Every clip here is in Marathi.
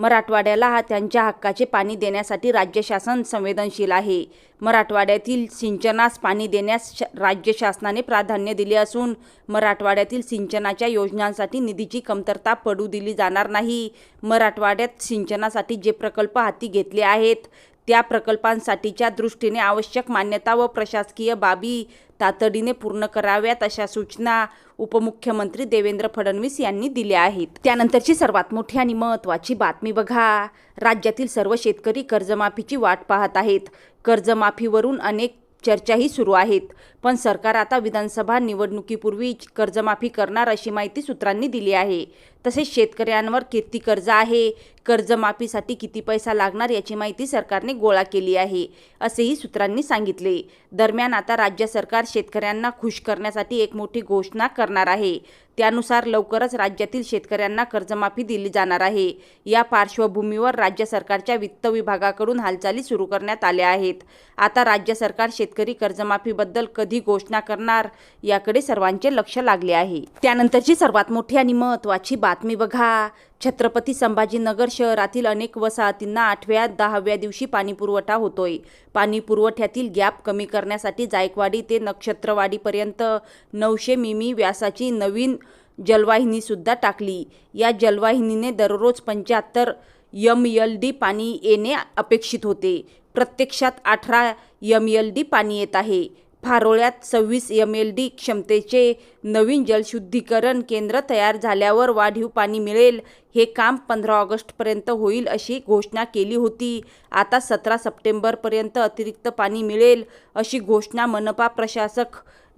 मराठवाड्याला त्यांच्या हक्काचे पाणी देण्यासाठी राज्य शासन संवेदनशील आहे. मराठवाड्यातील सिंचनास पाणी देण्यास श- राज्य शासनाने प्राधान्य दिले असून मराठवाड्यातील सिंचनाच्या योजनांसाठी निधीची कमतरता पडू दिली जाणार नाही. मराठवाड्यात सिंचनासाठी जे प्रकल्प हाती घेतले आहेत त्या प्रकल्पांसाठीच्या दृष्टीने आवश्यक मान्यता व प्रशासकीय बाबी तातडीने पूर्ण कराव्यात अशा सूचना उपमुख्यमंत्री देवेंद्र फडणवीस यांनी दिल्या आहेत. त्यानंतरची सर्वात मोठी आणि महत्त्वाची बातमी बघा. राज्यातील सर्व शेतकरी कर्जमाफीची वाट पाहत आहेत. कर्जमाफीवरून अनेक चर्चाही सुरू आहेत. पण सरकार आता विधानसभा निवडणुकीपूर्वी कर्जमाफी करणार अशी माहिती सूत्रांनी दिली आहे. तसेच शेतकऱ्यांवर किती कर्ज आहे कर्जमाफीसाठी किती पैसा लागणार याची माहिती सरकारने गोळा केली आहे असेही सूत्रांनी सांगितले. दरम्यान आता राज्य सरकार शेतकऱ्यांना खुश करण्यासाठी एक मोठी घोषणा करणार आहे. त्यानुसार लवकरच राज्यातील शेतकऱ्यांना कर्जमाफी दिली जाणार आहे. या पार्श्वभूमीवर राज्य सरकारच्या वित्त विभागाकडून हालचाली सुरू करण्यात आल्या आहेत. आता राज्य सरकार शेतकरी कर्जमाफीबद्दल कधी घोषणा करणार याकडे सर्वांचे लक्ष लागले आहे. त्यानंतरची सर्वात मोठी आणि महत्त्वाची बातमी बघा. छत्रपती संभाजीनगर शहरातील अनेक वसाहतींना आठव्या दहाव्या दिवशी पाणीपुरवठा होतोय. पाणी पुरवठ्यातील गॅप कमी करण्यासाठी जायकवाडी ते नक्षत्रवाडीपर्यंत नऊशे मिमी व्यासाची नवीन जलवाहिनीसुद्धा टाकली. या जलवाहिनीने दररोज पंच्याहत्तर यम एल डी पाणी येणे अपेक्षित होते. प्रत्यक्षात अठरा यम एल डी पाणी येत आहे. फारोळ्यात सव्वीस एम एल डी क्षमतेचे नवीन जलशुद्धीकरण केंद्र तयार झाल्यावर वाढीव पाणी मिळेल. हे काम पंधरा ऑगस्टपर्यंत होईल अशी घोषणा केली होती. आता सतरा सप्टेंबरपर्यंत अतिरिक्त पाणी मिळेल अशी घोषणा मनपा प्रशासक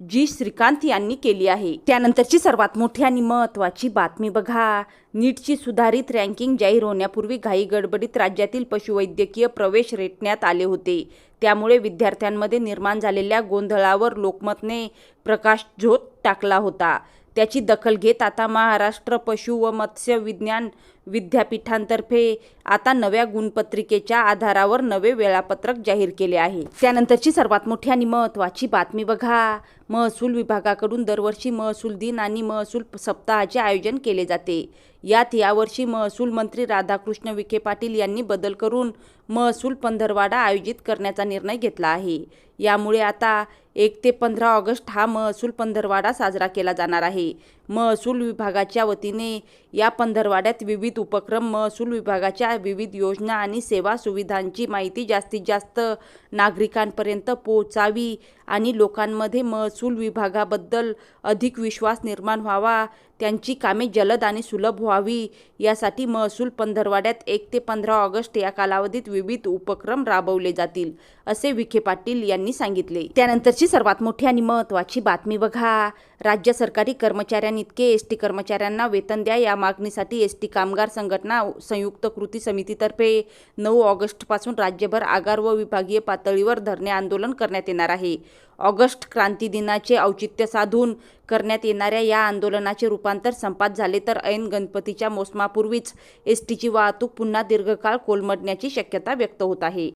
जी श्रीकांत यांनी केली आहे. त्यानंतरची सर्वात मोठी आणि महत्त्वाची बातमी बघा. नीटची सुधारित रँकिंग जाहीर होण्यापूर्वी घाई गडबडीत राज्यातील पशुवैद्यकीय प्रवेश रेटण्यात आले होते. त्यामुळे विद्यार्थ्यांमध्ये निर्माण झालेल्या गोंधळावर लोकमतने प्रकाशझोत टाकला होता. त्याची दखल घेत आता महाराष्ट्र पशु व मत्स्य विज्ञान विद्यापीठांतर्फे आता नव्या गुणपत्रिकेच्या आधारावर नवे वेळापत्रक जाहीर केले आहे. त्यानंतरची सर्वात मोठी आणि महत्त्वाची बातमी बघा. महसूल विभागाकडून दरवर्षी महसूल दिन आणि महसूल सप्ताहाचे आयोजन केले जाते. यात यावर्षी महसूल मंत्री राधाकृष्ण विखे पाटील यांनी बदल करून महसूल पंधरवाडा आयोजित करण्याचा निर्णय घेतला आहे. यामुळे आता एक ते पंधरा ऑगस्ट हा महसूल पंधरवाडा साजरा केला जाणार आहे. महसूल विभागाच्या वतीने या पंधरवाड्यात विविध उपक्रम महसूल विभागाच्या विविध योजना आणि सेवा सुविधांची माहिती जास्तीत जास्त नागरिकांपर्यंत पोहोचावी आणि लोकांमध्ये महसूल विभागाबद्दल अधिक विश्वास निर्माण व्हावा त्यांची कामे जलद आणि सुलभ व्हावी यासाठी महसूल पंधरवाड्यात एक ते पंधरा ऑगस्ट या कालावधीत विविध उपक्रम राबवले जातील असे विखे पाटील यांनी सांगितले. त्यानंतरची सर्वात मोठी आणि महत्त्वाची बातमी बघा. राज्य सरकारी कर्मचाऱ्यांइतके एस टी कर्मचाऱ्यांना वेतन द्या या मागणीसाठी एस टी कामगार संघटना संयुक्त कृती समितीतर्फे नऊ ऑगस्टपासून राज्यभर आगार व विभागीय पातळीवर धरणे आंदोलन करण्यात येणार आहे. ऑगस्ट क्रांती दिनाचे औचित्य साधून करण्यात येणाऱ्या या आंदोलनाचे रूपांतर संपात झाले तर ऐन गणपतीच्या मोसमापूर्वीच एस टीची वाहतूक पुन्हा दीर्घकाळ कोलमडण्याची शक्यता व्यक्त होत आहे.